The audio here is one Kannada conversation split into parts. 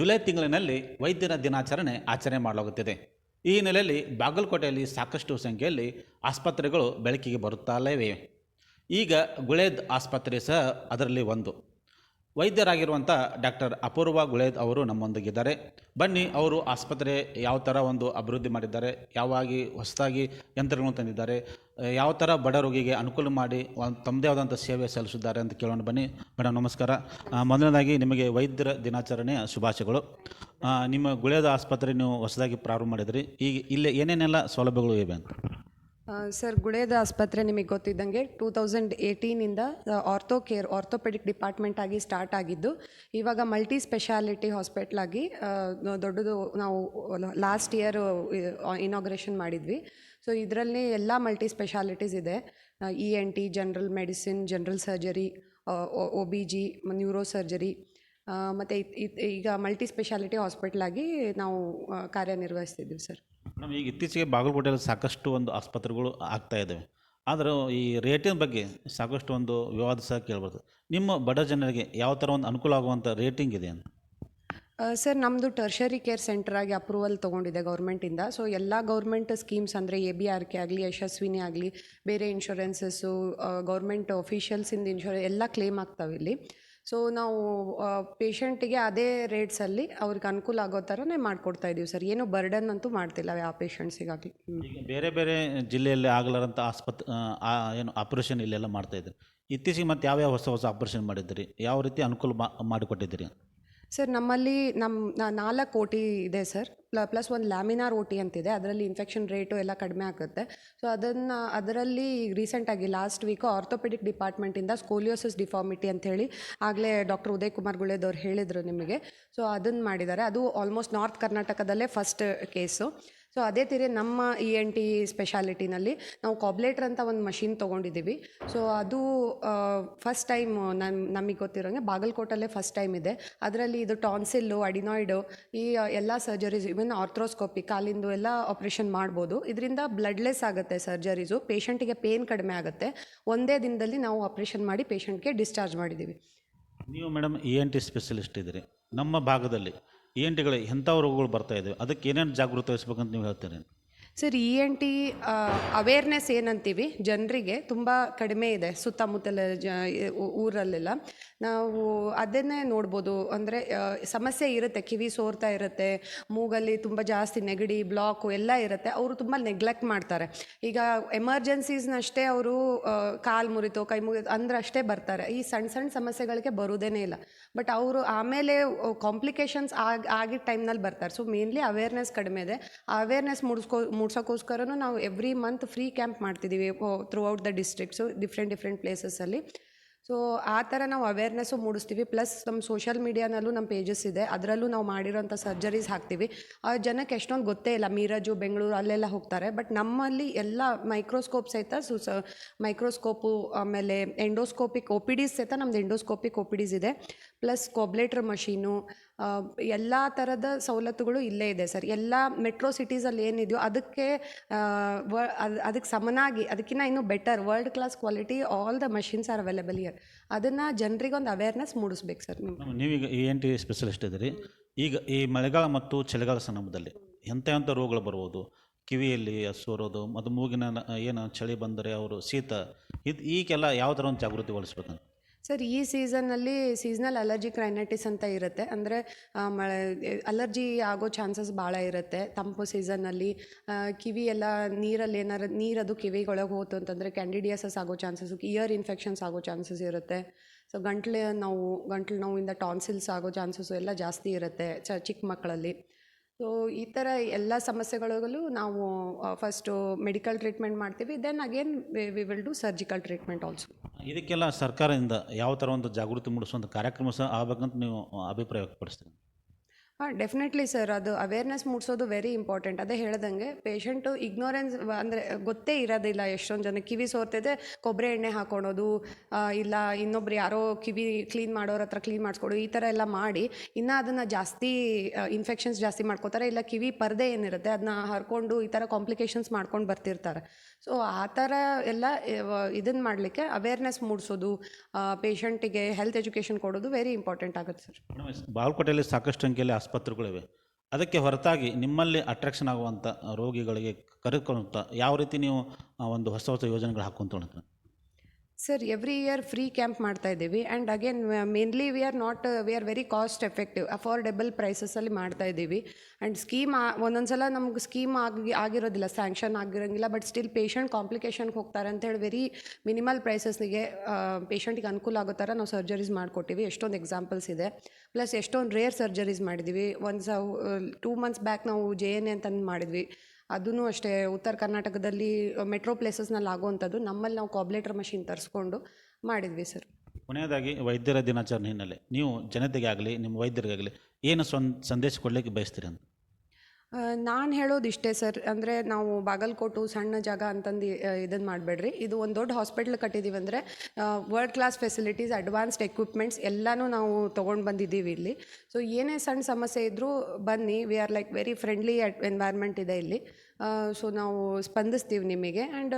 ಜುಲೈ ತಿಂಗಳಿನಲ್ಲಿ ವೈದ್ಯರ ದಿನಾಚರಣೆ ಆಚರಣೆ ಮಾಡಲಾಗುತ್ತಿದೆ. ಈ ಹಿನ್ನೆಲೆಯಲ್ಲಿ ಬಾಗಲಕೋಟೆಯಲ್ಲಿ ಸಾಕಷ್ಟು ಸಂಖ್ಯೆಯಲ್ಲಿ ಆಸ್ಪತ್ರೆಗಳು ಬೆಳಕಿಗೆ ಬರುತ್ತಲೇ ಈಗ ಗುಳೇದ್ ಆಸ್ಪತ್ರೆ ಸಹ ಅದರಲ್ಲಿ ಒಂದು. ವೈದ್ಯರಾಗಿರುವಂಥ ಡಾಕ್ಟರ್ ಅಪೂರ್ವ ಗುಳೇದ್ ಅವರು ನಮ್ಮೊಂದಿಗಿದ್ದಾರೆ. ಬನ್ನಿ, ಅವರು ಆಸ್ಪತ್ರೆ ಯಾವ ಥರ ಒಂದು ಅಭಿವೃದ್ಧಿ ಮಾಡಿದ್ದಾರೆ, ಯಾವಾಗಿ ಹೊಸದಾಗಿ ಯಂತ್ರಗಳನ್ನು ತಂದಿದ್ದಾರೆ, ಯಾವ ಥರ ಬಡ ರೋಗಿಗೆ ಅನುಕೂಲ ಮಾಡಿ ತಮ್ಮದೇ ಆದಂಥ ಸೇವೆ ಸಲ್ಲಿಸಿದ್ದಾರೆ ಅಂತ ಕೇಳೋಣ ಬನ್ನಿ. ಮೇಡಮ್ ನಮಸ್ಕಾರ. ಮೊದಲನೇದಾಗಿ ನಿಮಗೆ ವೈದ್ಯರ ದಿನಾಚರಣೆಯ ಶುಭಾಶಯಗಳು. ನಿಮ್ಮ ಗುಳೇದ ಆಸ್ಪತ್ರೆ ನೀವು ಹೊಸದಾಗಿ ಪ್ರಾರಂಭ ಮಾಡಿದ್ರಿ. ಈಗ ಇಲ್ಲಿ ಏನೇನೆಲ್ಲ ಸೌಲಭ್ಯಗಳು ಇವೆ ಅಂತ? ಸರ್ ಗುಳೇದ ಆಸ್ಪತ್ರೆ ನಿಮಗೆ ಗೊತ್ತಿದ್ದಂಗೆ ಟೂ ತೌಸಂಡ್ ಏಯ್ಟೀನಿಂದ ಆರ್ಥೋ ಕೇರ್ ಆರ್ಥೋಪೆಡಿಕ್ ಡಿಪಾರ್ಟ್ಮೆಂಟ್ ಆಗಿ ಸ್ಟಾರ್ಟ್ ಆಗಿದ್ದು, ಇವಾಗ ಮಲ್ಟಿ ಸ್ಪೆಷಾಲಿಟಿ ಹಾಸ್ಪಿಟ್ಲ್ ಆಗಿ ದೊಡ್ಡದು ನಾವು ಲಾಸ್ಟ್ ಇಯರ್ ಇನಾಗ್ರೇಷನ್ ಮಾಡಿದ್ವಿ. ಸೊ ಇದರಲ್ಲಿ ಎಲ್ಲ ಮಲ್ಟಿ ಸ್ಪೆಷಾಲಿಟೀಸ್ ಇದೆ. E N T general medicine general surgery O B G neuro surgery ಮತ್ತು ಈಗ ಮಲ್ಟಿ ಸ್ಪೆಷಾಲಿಟಿ ಹಾಸ್ಪಿಟ್ಲಾಗಿ ನಾವು ಕಾರ್ಯನಿರ್ವಹಿಸ್ತಿದ್ದೀವಿ ಸರ್. ಮೇಡಮ್ ಈಗ ಇತ್ತೀಚೆಗೆ ಬಾಗಲಕೋಟೆಯಲ್ಲಿ ಸಾಕಷ್ಟು ಒಂದು ಆಸ್ಪತ್ರೆಗಳು ಆಗ್ತಾ ಇದ್ದಾವೆ ಆದರೂ ಈ ರೇಟಿನ ಬಗ್ಗೆ ಸಾಕಷ್ಟು ಒಂದು ವಿವಾದ ಸಹ ಕೇಳ್ಬೋದು ನಿಮ್ಮ ಬಡ ಜನರಿಗೆ ಯಾವ ಥರ ಒಂದು ಅನುಕೂಲ ಆಗುವಂಥ ರೇಟಿಂಗ್ ಇದೆ ಅಂತ? ಸರ್ ನಮ್ಮದು ಟರ್ಷರಿ ಕೇರ್ ಸೆಂಟರ್ ಆಗಿ ಅಪ್ರೂವಲ್ ತೊಗೊಂಡಿದೆ ಗೌರ್ಮೆಂಟಿಂದ ಸೊ ಎಲ್ಲ ಗೌರ್ಮೆಂಟ್ ಸ್ಕೀಮ್ಸ್ ಅಂದರೆ ಎ ಬಿ ಆರ್ ಕೆ ಆಗಲಿ ಯಶಸ್ವಿನಿ ಆಗಲಿ ಬೇರೆ ಇನ್ಶೂರೆನ್ಸಸ್ಸು ಗೌರ್ಮೆಂಟ್ ಅಫಿಷಿಯಲ್ಸಿಂದ ಇನ್ಶೂರೆನ್ಸ್ ಎಲ್ಲ ಕ್ಲೇಮ್ ಆಗ್ತಾವೆ ಇಲ್ಲಿ. ಸೊ ನಾವು ಪೇಷಂಟಿಗೆ ಅದೇ ರೇಟ್ಸಲ್ಲಿ ಅವ್ರಿಗೆ ಅನುಕೂಲ ಆಗೋ ಥರನೇ ಮಾಡಿಕೊಡ್ತಾ ಇದ್ದೀವಿ ಸರ್ ಏನು ಬರ್ಡನ್ ಅಂತೂ ಮಾಡ್ತಿಲ್ಲ ಯಾವ ಪೇಷಂಟ್ಸಿಗಾಗಲಿ ಬೇರೆ ಬೇರೆ ಜಿಲ್ಲೆಯಲ್ಲಿ ಆಗಲಾರಂಥ ಆಸ್ಪತ್ರೆ ಏನು ಆಪರೇಷನ್ ಇಲ್ಲೆಲ್ಲ ಮಾಡ್ತಾ ಇದ್ದೀರಿ. ಇತ್ತೀಚೆಗೆ ಮತ್ತೆ ಯಾವ್ಯಾವ ಹೊಸ ಹೊಸ ಆಪರೇಷನ್ ಮಾಡಿದ್ದೀರಿ? ಯಾವ ರೀತಿ ಅನುಕೂಲ ಮಾಡಿಕೊಟ್ಟಿದ್ದೀರಿ? ಸರ್, ನಮ್ಮಲ್ಲಿ ನಮ್ಮ ನಾಲ್ಕು ಓ ಟಿ ಇದೆ ಸರ್. ಪ್ಲ, ಪ್ಲಸ್ ಒಂದು ಲ್ಯಾಮಿನಾರ್ ಓ ಟಿ ಅಂತಿದೆ. ಅದರಲ್ಲಿ ಇನ್ಫೆಕ್ಷನ್ ರೇಟು ಎಲ್ಲ ಕಡಿಮೆ ಆಗುತ್ತೆ. ಸೊ ಅದನ್ನು, ಅದರಲ್ಲಿ ರೀಸೆಂಟಾಗಿ ಲಾಸ್ಟ್ ವೀಕು ಆರ್ಥೋಪೆಡಿಕ್ ಡಿಪಾರ್ಟ್ಮೆಂಟಿಂದ ಸ್ಕೋಲಿಯೋಸಿಸ್ ಡಿಫಾರ್ಮಿಟಿ ಅಂಥೇಳಿ ಆಗಲೇ ಡಾಕ್ಟರ್ ಉದಯ್ ಕುಮಾರ್ ಗುಳೇದವ್ರು ಹೇಳಿದರು ನಿಮಗೆ. ಸೊ ಅದನ್ನು ಮಾಡಿದ್ದಾರೆ. ಅದು ಆಲ್ಮೋಸ್ಟ್ ನಾರ್ತ್ ಕರ್ನಾಟಕದಲ್ಲೇ ಫಸ್ಟ್ ಕೇಸು ಸೊ ಅದೇ ತೀರಿ ನಮ್ಮ ಇ ಎನ್ ಟಿ ಸ್ಪೆಷಾಲಿಟಿನಲ್ಲಿ ನಾವು ಕಾಬ್ಲೇಟ್ರ್ ಅಂತ ಒಂದು ಮಷಿನ್ ತೊಗೊಂಡಿದ್ದೀವಿ. ಸೊ ಅದು ಫಸ್ಟ್ ಟೈಮ್ ನಮ್ಮ ನಮಗೆ ಗೊತ್ತಿರೋಂಗೆ ಬಾಗಲಕೋಟಲ್ಲೇ ಫಸ್ಟ್ ಟೈಮ್ ಇದೆ. ಅದರಲ್ಲಿ ಇದು ಟಾನ್ಸಿಲ್ಲು, ಅಡಿನಾಯ್ಡು, ಈ ಎಲ್ಲ ಸರ್ಜರೀಸ್ ಇವನ್ ಆರ್ಥ್ರೋಸ್ಕೋಪಿ ಕಾಲಿಂದು ಎಲ್ಲ ಆಪ್ರೇಷನ್ ಮಾಡ್ಬೋದು. ಇದರಿಂದ ಬ್ಲಡ್ಲೆಸ್ ಆಗುತ್ತೆ ಸರ್ಜರೀಸು ಪೇಷಂಟಿಗೆ ಪೇನ್ ಕಡಿಮೆ ಆಗುತ್ತೆ. ಒಂದೇ ದಿನದಲ್ಲಿ ನಾವು ಆಪ್ರೇಷನ್ ಮಾಡಿ ಪೇಷಂಟ್ಗೆ ಡಿಸ್ಚಾರ್ಜ್ ಮಾಡಿದ್ದೀವಿ. ನೀವು madam E N T specialist ಇದ್ದೀರಿ. ನಮ್ಮ ಭಾಗದಲ್ಲಿ ಇ ಎನ್ ಟಿಗಳು ಎಂಥ ರೋಗಗಳು ಬರ್ತಾ ಇದ್ದಾವೆ. ಅದಕ್ಕೆ ಏನೇನು ಜಾಗೃತಿ ವಹಿಸ್ಬೇಕಂತ ನೀವು ಹೇಳ್ತೀರಿ? Sir E N T awareness ಏನಂತೀವಿ? ಜನರಿಗೆ ತುಂಬ ಕಡಿಮೆ ಇದೆ, ಸುತ್ತಮುತ್ತಲ ಜ ಊರಲ್ಲೆಲ್ಲ. ನಾವು ಅದನ್ನೇ ನೋಡ್ಬೋದು. ಅಂದರೆ ಸಮಸ್ಯೆ ಇರುತ್ತೆ, ಕಿವಿ ಸೋರ್ತಾ ಇರುತ್ತೆ, ಮೂಗಲ್ಲಿ ತುಂಬ ಜಾಸ್ತಿ ನೆಗಡಿ ಬ್ಲಾಕು ಎಲ್ಲ ಇರುತ್ತೆ. ಅವರು ತುಂಬ ನೆಗ್ಲೆಕ್ಟ್ ಮಾಡ್ತಾರೆ. ಈಗ ಎಮರ್ಜೆನ್ಸೀಸ್ನಷ್ಟೇ ಅವರು ಕಾಲು ಮುರಿತೋ, ಕೈ ಮುಗಿ ಅಂದ್ರೆ ಅಷ್ಟೇ ಬರ್ತಾರೆ. ಈ ಸಣ್ಣ ಸಣ್ಣ ಸಮಸ್ಯೆಗಳಿಗೆ ಬರೋದೇನೇ ಇಲ್ಲ. ಬಟ್ ಅವರು ಆಮೇಲೆ ಕಾಂಪ್ಲಿಕೇಶನ್ಸ್ ಆಗಿ ಆಗಿದ್ದ ಟೈಮ್ನಲ್ಲಿ ಬರ್ತಾರೆ. ಸೊ ಮೇನ್ಲಿ ಅವೇರ್ನೆಸ್ ಕಡಿಮೆ ಇದೆ. ಅವೇರ್ನೆಸ್ ಮೂಡಿಸ್ಕೋ ಮೂಡ್ಸೋಕ್ಕೋಸ್ಕರನೂ ನಾವು ಎವ್ರಿ ಮಂತ್ ಫ್ರೀ ಕ್ಯಾಂಪ್ ಮಾಡ್ತಿದ್ದೀವಿ throughout the districts different different ಪ್ಲೇಸಸ್ಸಲ್ಲಿ so ಆ ಥರ ನಾವು ಅವೇರ್ನೆಸ್ಸು ಮೂಡಿಸ್ತೀವಿ ಪ್ಲಸ್ ನಮ್ಮ ಸೋಷಿಯಲ್ ಮೀಡಿಯಾನಲ್ಲೂ ನಮ್ಮ ಪೇಜಸ್ ಇದೆ, ಅದರಲ್ಲೂ ನಾವು ಮಾಡಿರೋಂಥ ಸರ್ಜರೀಸ್ ಹಾಕ್ತೀವಿ. ಆ ಜನಕ್ಕೆ ಎಷ್ಟೊಂದು ಗೊತ್ತೇ ಇಲ್ಲ, ಮೀರಜು, ಬೆಂಗಳೂರು ಅಲ್ಲೆಲ್ಲ ಹೋಗ್ತಾರೆ ಬಟ್ ನಮ್ಮಲ್ಲಿ ಎಲ್ಲ ಮೈಕ್ರೋಸ್ಕೋಪ್ ಸಹಿತ, ಸು ಮೈಕ್ರೋಸ್ಕೋಪು ಆಮೇಲೆ ಎಂಡೋಸ್ಕೋಪಿಕ್ ಒ ಪಿ ಡಿಸ್ ಸಹಿತ ನಮ್ದು ಎಂಡೋಸ್ಕೋಪಿಕ್ ಒ ಪಿ ಡಿಸ್ ಇದೆ. ಪ್ಲಸ್ ಕೊಬ್ಲೇಟ್ರ್ ಮಷೀನು ಎಲ್ಲ ಥರದ ಸವಲತ್ತುಗಳು ಇಲ್ಲೇ ಇದೆ ಸರ್. ಎಲ್ಲ ಮೆಟ್ರೋ ಸಿಟೀಸಲ್ಲಿ ಏನಿದೆಯೋ ಅದಕ್ಕೆ ವ, ಅದ್- ಅದಕ್ಕೆ ಸಮನಾಗಿ ಅದಕ್ಕಿಂತ ಇನ್ನೂ better world class quality all the machines are available here ಅದನ್ನು ಜನರಿಗೆ ಒಂದು ಅವೇರ್ನೆಸ್ ಮೂಡಿಸ್ಬೇಕು ಸರ್ ನೀವು. ನೀವೀಗ ಎ ಟಿ ಸ್ಪೆಷಲಿಸ್ಟ್ ಇದ್ದೀರಿ. ಈಗ ಈ ಮಳೆಗಾಲ ಮತ್ತು ಚಳಿಗಾಲ ಸಂದರ್ಭದಲ್ಲಿ ಎಂಥ ಎಂಥ ರೋಗಗಳು ಬರ್ಬೋದು? ಕಿವಿಯಲ್ಲಿ ಸೋರೋದು ಮತ್ತು ಮೂಗಿನ ಏನು ಚಳಿ ಬಂದರೆ ಅವರು ಶೀತ, ಇದು ಈಗೆಲ್ಲ ಯಾವ ಥರ ಒಂದು ಜಾಗೃತಿ ವಹಿಸ್ಬೇಕಂತ? ಸರ್, ಈ ಸೀಸನ್ನಲ್ಲಿ ಸೀಸನಲ್ ಅಲರ್ಜಿ ಕ್ರೈನೈಟಿಸ್ ಅಂತ ಇರುತ್ತೆ. ಅಂದರೆ ಮಳೆ ಅಲರ್ಜಿ ಆಗೋ ಚಾನ್ಸಸ್ ಭಾಳ ಇರುತ್ತೆ. ತಂಪು ಸೀಸನ್ನಲ್ಲಿ ಕಿವಿ ಎಲ್ಲ ನೀರಲ್ಲಿ ಏನಾರು, ನೀರದು ಕಿವಿಗೊಳಗೆ ಹೋತು ಅಂತಂದರೆ ಕ್ಯಾಂಡಿಡಿಯಾಸಸ್ ಆಗೋ ಚಾನ್ಸಸ್, ಇಯರ್ ಇನ್ಫೆಕ್ಷನ್ಸ್ ಆಗೋ ಚಾನ್ಸಸ್ ಇರುತ್ತೆ. ಸೊ, ಗಂಟ್ಲು ನೋವು, ಗಂಟ್ಲು ನೋವಿಂದ ಟಾನ್ಸಿಲ್ಸ್ ಆಗೋ ಚಾನ್ಸಸ್ಸು ಎಲ್ಲ ಜಾಸ್ತಿ ಇರುತ್ತೆ, ಚ, ಚಿಕ್ಕ ಮಕ್ಕಳಲ್ಲಿ. ಸೊ ಈ ಥರ ಎಲ್ಲ ಸಮಸ್ಯೆಗಳಲ್ಲೂ ನಾವು ಫಸ್ಟು ಮೆಡಿಕಲ್ ಟ್ರೀಟ್ಮೆಂಟ್ ಮಾಡ್ತೀವಿ. Then again we will do surgical treatment also ಇದಕ್ಕೆಲ್ಲ ಸರ್ಕಾರದಿಂದ ಯಾವ ಥರ ಒಂದು ಜಾಗೃತಿ ಮೂಡಿಸುವಂಥ ಕಾರ್ಯಕ್ರಮ ಸಹ ಆಗಬೇಕಂತ ನೀವು ಅಭಿಪ್ರಾಯ ವ್ಯಕ್ತಪಡಿಸ್ತೀರಿ? ಹಾಂ ಡೆಫಿನೆಟ್ಲಿ ಸರ್ ಅದು ಅವೇರ್ನೆಸ್ ಮೂಡಿಸೋದು ವೆರಿ ಇಂಪಾರ್ಟೆಂಟ್ ಅದೇ ಹೇಳ್ದಂಗೆ ಪೇಷಂಟು ಇಗ್ನೋರೆನ್ಸ್ ಅಂದರೆ ಗೊತ್ತೇ ಇರೋದಿಲ್ಲ. ಎಷ್ಟೊಂದು ಜನ ಕಿವಿ ಸೋರ್ತಿದೆ ಕೊಬ್ಬರಿ ಎಣ್ಣೆ ಹಾಕೊಳೋದು ಇಲ್ಲ ಇನ್ನೊಬ್ರು ಯಾರೋ ಕಿವಿ ಕ್ಲೀನ್ ಮಾಡೋರ ಹತ್ರ ಕ್ಲೀನ್ ಮಾಡಿಸ್ಕೊಡು, ಈ ಥರ ಎಲ್ಲ ಮಾಡಿ ಇನ್ನೂ ಅದನ್ನು ಜಾಸ್ತಿ ಇನ್ಫೆಕ್ಷನ್ಸ್ ಜಾಸ್ತಿ ಮಾಡ್ಕೋತಾರೆ. ಇಲ್ಲ ಕಿವಿ ಪರದೆ ಏನಿರುತ್ತೆ ಅದನ್ನ ಹರ್ಕೊಂಡು ಈ ಥರ ಕಾಂಪ್ಲಿಕೇಶನ್ಸ್ ಮಾಡ್ಕೊಂಡು ಬರ್ತಿರ್ತಾರೆ. ಸೊ ಆ ಥರ ಎಲ್ಲ ಇದನ್ನು ಮಾಡಲಿಕ್ಕೆ ಅವೇರ್ನೆಸ್ ಮೂಡಿಸೋದು ಪೇಷಂಟಿಗೆ ಹೆಲ್ತ್ ಎಜುಕೇಷನ್ ಕೊಡೋದು ವೆರಿ ಇಂಪಾರ್ಟೆಂಟ್ ಆಗುತ್ತೆ ಸರ್ ಬಾಲ್ಕೋಟೆಯಲ್ಲಿ ಸಾಕಷ್ಟು ಸಂಖ್ಯೆಯಲ್ಲಿ ಆಸ್ಪತ್ರೆಗಳಿವೆ. ಅದಕ್ಕೆ ಹೊರತಾಗಿ ನಿಮ್ಮಲ್ಲಿ ಅಟ್ರಾಕ್ಷನ್ ಆಗುವಂಥ ರೋಗಿಗಳಿಗೆ ಕರೆದುಕೊಳ್ಳುವಂಥ ಯಾವ ರೀತಿ ನೀವು ಒಂದು ಹೊಸ ಹೊಸ ಯೋಜನೆಗಳು ಹಾಕ್ಕೊಂತ sir every year free camp ಮಾಡ್ತಾ ಇದ್ದೀವಿ. And again mainly we are not we are very cost effective affordable ಪ್ರೈಸಸಲ್ಲಿ ಮಾಡ್ತಾ ಇದ್ದೀವಿ. ಆ್ಯಂಡ್ ಸ್ಕೀಮ್ ಒಂದೊಂದು ಸಲ ನಮ್ಗೆ ಸ್ಕೀಮ್ ಆಗಿ, ಆಗಿರೋದಿಲ್ಲ ಸ್ಯಾಂಕ್ಷನ್ ಆಗಿರೋಂಗಿಲ್ಲ ಬಟ್ ಸ್ಟಿಲ್ ಪೇಷಂಟ್ ಕಾಂಪ್ಲಿಕೇಶನ್ಗೆ ಹೋಗ್ತಾರೆ ಅಂತೇಳಿ ವೆರಿ ಮಿನಿಮಲ್ ಪ್ರೈಸಸ್ನಿಗೆ ಪೇಷಂಟಿಗೆ ಅನುಕೂಲ ಆಗೋ ಥರ ನಾವು ಸರ್ಜರೀಸ್ ಮಾಡಿಕೊಟ್ಟಿವಿ. ಎಷ್ಟೊಂದು ಎಕ್ಸಾಂಪಲ್ಸ್ ಇದೆ. ಪ್ಲಸ್ ಎಷ್ಟೊಂದು ರೇರ್ ಸರ್ಜರೀಸ್ ಮಾಡಿದ್ದೀವಿ ಒಂದು ಸ ಟೂ ಮಂತ್ಸ್ ಬ್ಯಾಕ್ ನಾವು ಜೆ ಎನ್ ಎ ಅಂತ ಮಾಡಿದ್ವಿ. ಅದೂ ಅಷ್ಟೇ, ಉತ್ತರ ಕರ್ನಾಟಕದಲ್ಲಿ ಮೆಟ್ರೋ ಪ್ಲೇಸಸ್ನಲ್ಲಿ ಆಗುವಂಥದ್ದು ನಮ್ಮಲ್ಲಿ ನಾವು ಕಾಬ್ಲೇಟರ್ ಮಷಿನ್ ತರಿಸ್ಕೊಂಡು ಮಾಡಿದ್ವಿ ಸರ್ ಕೊನೆಯದಾಗಿ ವೈದ್ಯರ ದಿನಾಚರಣೆ ಹಿನ್ನೆಲೆ. ನೀವು ಜನತೆಗೆ ಆಗಲಿ ನಿಮ್ಮ ವೈದ್ಯರಿಗಾಗಲಿ, ಏನು ಸಂದೇಶ ಕೊಡಲಿಕ್ಕೆ ಬಯಸ್ತೀರಿ ಅಂತ? ನಾನು ಹೇಳೋದು ಇಷ್ಟೇ ಸರ್. ಅಂದರೆ ನಾವು ಬಾಗಲಕೋಟು ಸಣ್ಣ ಜಾಗ ಅಂತಂದು ಇದನ್ನು ಮಾಡಬೇಡ್ರಿ. ಇದು ಒಂದು ದೊಡ್ಡ ಹಾಸ್ಪಿಟ್ಲ್ ಕಟ್ಟಿದ್ದೀವಿ ಅಂದರೆ world class facilities advanced equipments ಎಲ್ಲನೂ ನಾವು ತೊಗೊಂಡು ಬಂದಿದ್ದೀವಿ ಇಲ್ಲಿ. ಸೊ ಏನೇ ಸಣ್ಣ ಸಮಸ್ಯೆ ಇದ್ದರೂ ಬನ್ನಿ. We are like very friendly environment ಇದೆ ಇಲ್ಲಿ. ಸೊ ನಾವು ಸ್ಪಂದಿಸ್ತೀವಿ ನಿಮಗೆ ಆ್ಯಂಡ್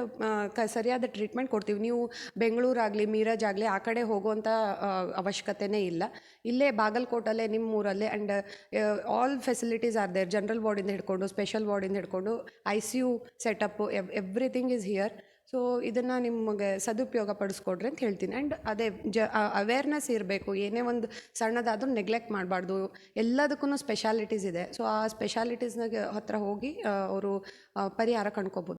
ಕ, ಸರಿಯಾದ ಟ್ರೀಟ್ಮೆಂಟ್ ಕೊಡ್ತೀವಿ. ನೀವು ಬೆಂಗಳೂರಾಗಲಿ ಮೀರಜ್ ಆಗಲಿ ಆ ಕಡೆ ಹೋಗುವಂಥ ಅವಶ್ಯಕತೆನೇ ಇಲ್ಲ. ಇಲ್ಲೇ ಬಾಗಲಕೋಟಲ್ಲೇ ನಿಮ್ಮ ಊರಲ್ಲೇ and all facilities are there general ವಾರ್ಡಿಂದ ಹಿಡ್ಕೊಂಡು ಸ್ಪೆಷಲ್ ವಾರ್ಡಿಂದ ಹಿಡ್ಕೊಂಡು I C U setup everything is here so ಇದನ್ನು ನಿಮಗೆ ಸದುಪಯೋಗ ಪಡಿಸ್ಕೊಡ್ರಿ ಅಂತ ಹೇಳ್ತೀನಿ. ಆ್ಯಂಡ್ ಅದೇ ಜ ಅವೇರ್ನೆಸ್ ಇರಬೇಕು. ಏನೇ ಒಂದು ಸಣ್ಣದಾದರೂ ನೆಗ್ಲೆಕ್ಟ್ ಮಾಡಬಾರ್ದು. ಎಲ್ಲದಕ್ಕೂ ಸ್ಪೆಷಾಲಿಟೀಸ್ ಇದೆ. ಸೊ ಆ ಸ್ಪೆಷಾಲಿಟೀಸ್ನಾಗ ಹತ್ರ ಹೋಗಿ ಅವರು ಪರಿಹಾರ ಕಂಡ್ಕೋಬೋದು.